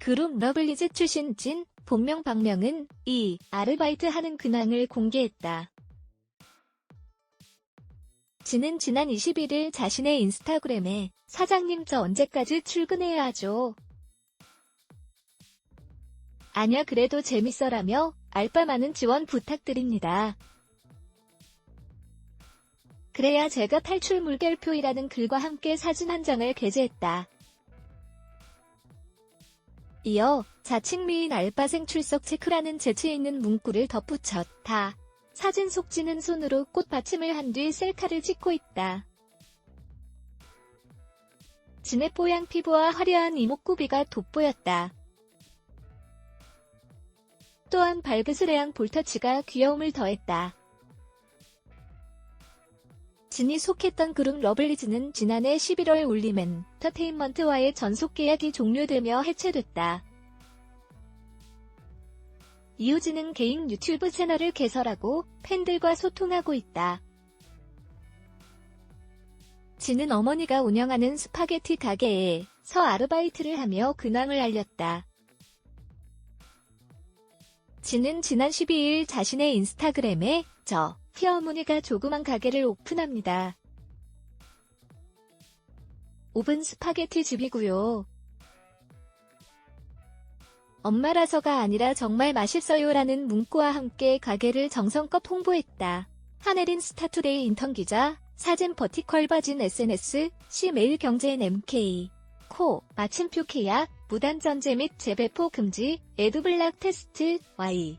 그룹 러블리즈 출신 진, 본명 박명은 이 아르바이트 하는 근황을 공개했다. 진은 지난 21일 자신의 인스타그램에 사장님 저 언제까지 출근해야 하죠? 아냐 그래도 재밌어라며 알바 많은 지원 부탁드립니다. 그래야 제가 탈출 물결표이라는 글과 함께 사진 한 장을 게재했다. 이어 자칭 미인 알바생 출석 체크라는 재치 있는 문구를 덧붙였다. 사진 속지는 손으로 꽃 받침을 한 뒤 셀카를 찍고 있다. 진의 뽀얀 피부와 화려한 이목구비가 돋보였다. 또한 발그스레한 볼터치가 귀여움을 더했다. 진이 속했던 그룹 러블리즈는 지난해 11월 울리맨 터테인먼트와의 전속 계약이 종료되며 해체됐다. 이우진은 개인 유튜브 채널을 개설하고 팬들과 소통하고 있다. 진은 어머니가 운영하는 스파게티 가게에 서 아르바이트를 하며 근황을 알렸다. 진은 지난 12일 자신의 인스타그램에 저 시어머니가 조그만 가게를 오픈합니다. 오븐 스파게티 집이고요. 엄마라서가 아니라 정말 맛있어요라는 문구와 함께 가게를 정성껏 홍보했다. 하네린 스타투데이 인턴 기자, 사진 버티컬 바진 SNS, 시 매일경제인 MK, 코, 마침표 계약, 무단전제 및 재배포 금지, 에드블락 테스트, Y.